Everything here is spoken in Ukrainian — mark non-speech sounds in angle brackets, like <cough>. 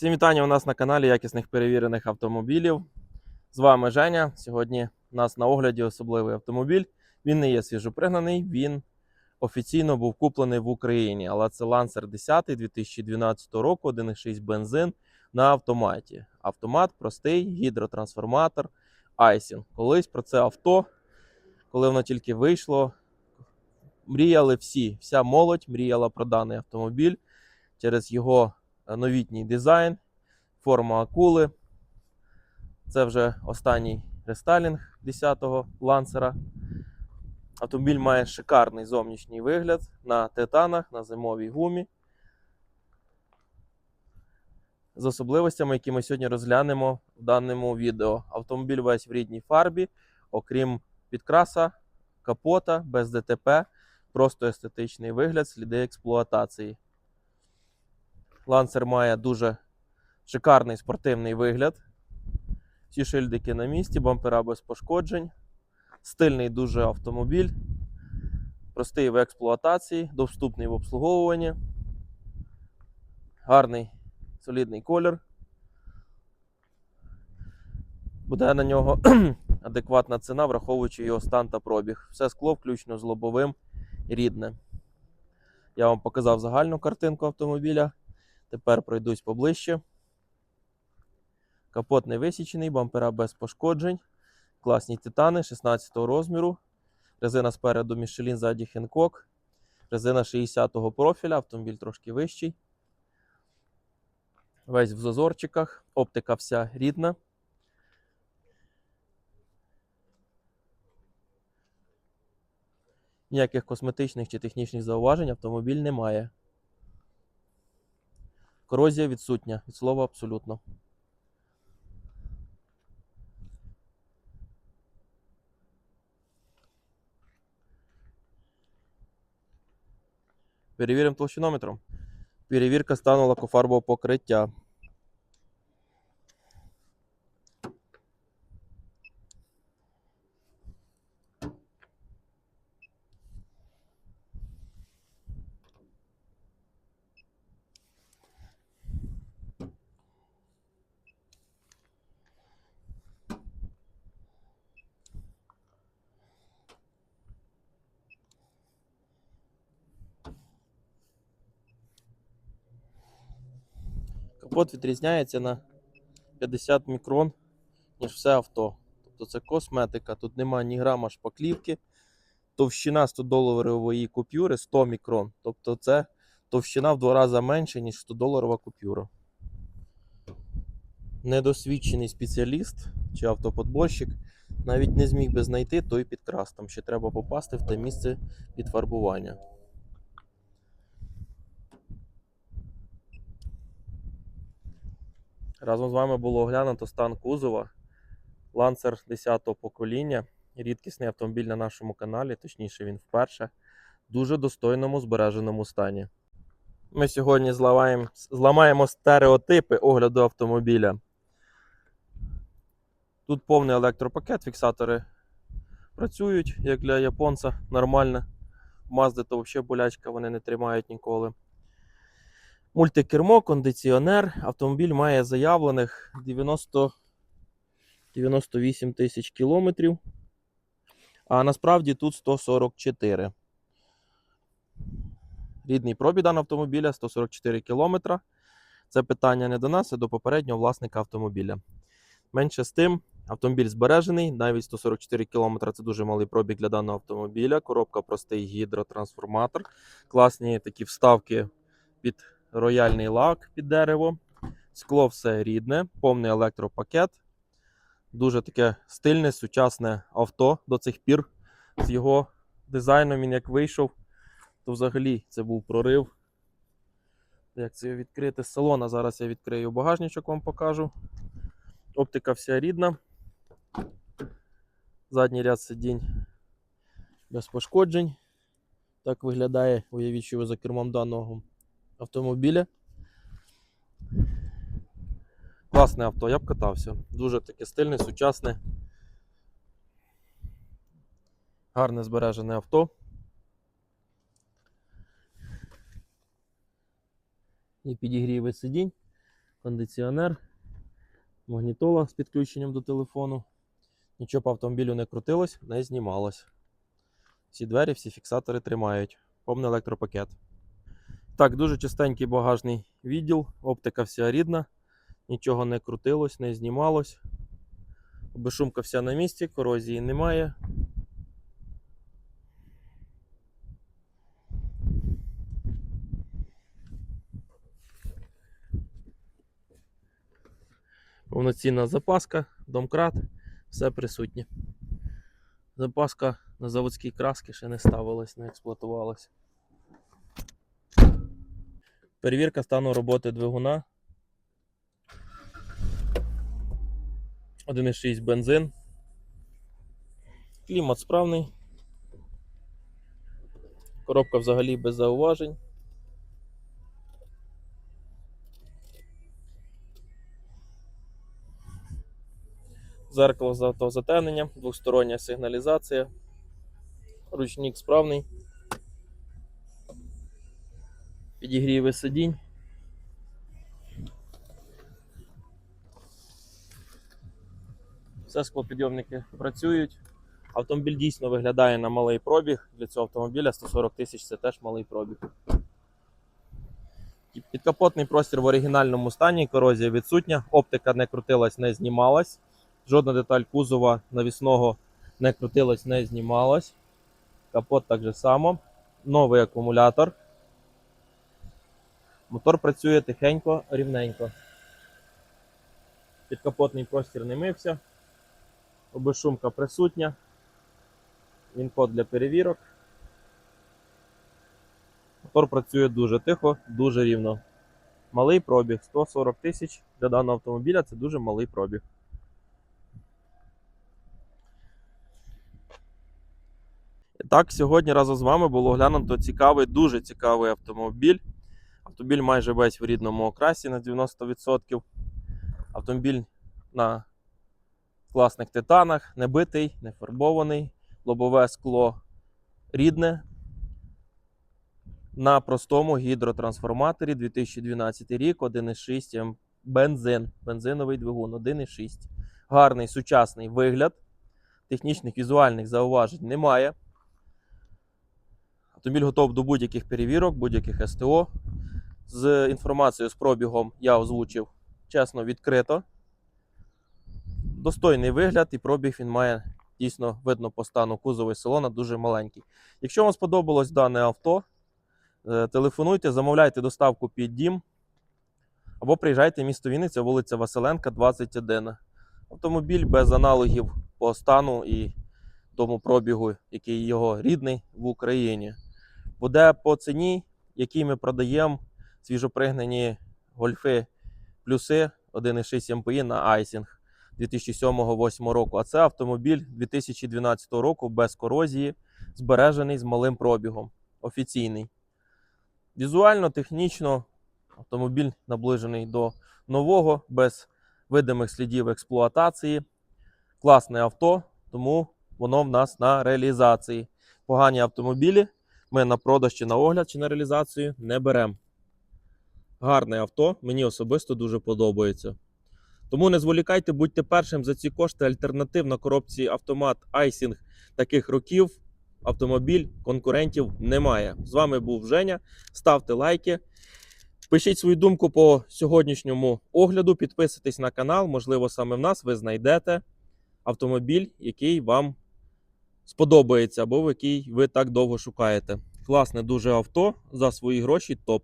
Всім вітання у нас на каналі якісних перевірених автомобілів. З вами Женя. Сьогодні у нас на огляді особливий автомобіль. Він не є свіжопригнаний, він офіційно був куплений в Україні, але це Lancer 10 2012 року, 1,6 бензин на автоматі. Автомат простий, гідротрансформатор, айсінг. Колись про це авто, коли воно тільки вийшло, мріяли всі. Вся молодь мріяла про даний автомобіль через його новітній дизайн, форма акули. Це вже останній рестайлінг 10-го лансера. Автомобіль має шикарний зовнішній вигляд на титанах, на зимовій гумі. З особливостями, які ми сьогодні розглянемо в даному відео. Автомобіль весь в рідній фарбі, окрім підкраса, капота, без ДТП, просто естетичний вигляд, сліди експлуатації. Лансер має дуже шикарний спортивний вигляд. Всі шильдики на місці, бампера без пошкоджень. Стильний дуже автомобіль. Простий в експлуатації, доступний в обслуговуванні. Гарний солідний колір. Буде на нього <clears throat> адекватна ціна, враховуючи його стан та пробіг. Все скло, включно з лобовим, рідне. Я вам показав загальну картинку автомобіля. Тепер пройдусь поближче. Капот не висічений, бампера без пошкоджень. Класні титани 16 розміру. Резина спереду Michelin, ззаді Hancock. Резина 60-го профіля, автомобіль трошки вищий. Весь в зазорчиках. Оптика вся рідна. Ніяких косметичних чи технічних зауважень автомобіль не має. Корозія відсутня, від слова абсолютно. Перевіримо толщинометром. Перевірка стану лакофарбового покриття. Капот відрізняється на 50 мікрон, ніж все авто. Тобто це косметика, тут немає ні грама шпаклівки. Товщина 100 доларової купюри 100 мікрон. Тобто це товщина в два рази менше, ніж 100 доларова купюра. Недосвідчений спеціаліст чи автоподборщик навіть не зміг би знайти той підкрас. Там ще треба попасти в те місце підфарбування. Разом з вами було оглянуто стан кузова Lancer 10-го покоління. Рідкісний автомобіль на нашому каналі, точніше, він вперше. В дуже достойному збереженому стані. Ми сьогодні зламаємо, зламаємо стереотипи огляду автомобіля. Тут повний електропакет, фіксатори працюють, як для японця, нормально. Мазди то взагалі болячка, вони не тримають ніколи. Мультикермо, кондиціонер. Автомобіль має заявлених 90 98 тисяч кілометрів. А насправді тут 144. Рідний пробіг даного автомобіля 144 кілометра. Це питання не до нас, а до попереднього власника автомобіля. Менше з тим, автомобіль збережений, навіть 144 км це дуже малий пробіг для даного автомобіля. Коробка простий гідротрансформатор. Класні такі вставки під рояльний лак під дерево. Скло все рідне, повний електропакет. Дуже таке стильне, сучасне авто до цих пір. З його дизайном він як вийшов, то взагалі це був прорив. Як це відкрити з салона? Зараз я відкрию багажничок, вам покажу. Оптика вся рідна. Задній ряд сидінь без пошкоджень. Так виглядає, уявіть, що ви за кермом даного автомобіля. Класне авто, я б катався. Дуже таке стильне, сучасне. Гарне збережене авто. І підігріви сидінь. кондиціонер, магнітола з підключенням до телефону. Нічого по автомобілю не крутилось, не знімалось. Всі двері, всі фіксатори тримають. Повний електропакет. Так, дуже чистенький багажний відділ, оптика вся рідна, нічого не крутилось, не знімалось. Безшумка вся на місці, корозії немає. Повноцінна запаска, домкрат, все присутнє. Запаска на заводській краски ще не ставилась, не експлуатувалась. Перевірка стану роботи двигуна. 1,6 бензин. Клімат справний. Коробка взагалі без зауважень. Зеркало з автозатемненням, двостороння сигналізація. Ручник справний. Підігріви сидінь. Все склопідйомники працюють. Автомобіль дійсно виглядає на малий пробіг. Для цього автомобіля 140 тисяч це теж малий пробіг. Підкапотний простір в оригінальному стані, корозія відсутня, оптика не крутилась, не знімалась. Жодна деталь кузова навісного не крутилась, не знімалась. Капот так же само. Новий акумулятор. Мотор працює тихенько, рівненько. Підкапотний простір не мився. Обешумка присутня. Він-код для перевірок. Мотор працює дуже тихо, дуже рівно. Малий пробіг 140 тисяч для даного автомобіля це дуже малий пробіг. І так, сьогодні разом з вами було оглянуто цікавий, дуже цікавий автомобіль. Автомобіль майже весь в рідному окрасі на 90%. Автомобіль на класних титанах, не битий, не фарбований, лобове скло рідне. На простому гідротрансформаторі 2012 рік, 1,6 бензин, бензиновий двигун 1,6. Гарний сучасний вигляд. Технічних візуальних зауважень немає. Автомобіль готов до будь-яких перевірок, будь-яких СТО. З інформацією з пробігом я озвучив чесно, відкрито. Достойний вигляд і пробіг він має дійсно видно по стану кузова і салона дуже маленький. Якщо вам сподобалось дане авто, е, телефонуйте, замовляйте доставку під дім або приїжджайте в місто Вінниця, вулиця Василенка, 21. Автомобіль без аналогів по стану і тому пробігу, який його рідний в Україні. Буде по ціні, якій ми продаємо свіжопригнані гольфи плюси 1,6 МПІ на айсінг 2007-2008 року. А це автомобіль 2012 року без корозії, збережений з малим пробігом. Офіційний. Візуально, технічно автомобіль наближений до нового, без видимих слідів експлуатації. Класне авто, тому воно в нас на реалізації. Погані автомобілі ми на продаж чи на огляд, чи на реалізацію не беремо. Гарне авто, мені особисто дуже подобається. Тому не зволікайте, будьте першим за ці кошти. Альтернатив на коробці автомат Айсінг таких років. Автомобіль конкурентів немає. З вами був Женя. Ставте лайки. Пишіть свою думку по сьогоднішньому огляду. Підписуйтесь на канал. Можливо, саме в нас ви знайдете автомобіль, який вам сподобається, або в який ви так довго шукаєте. Класне дуже авто за свої гроші топ.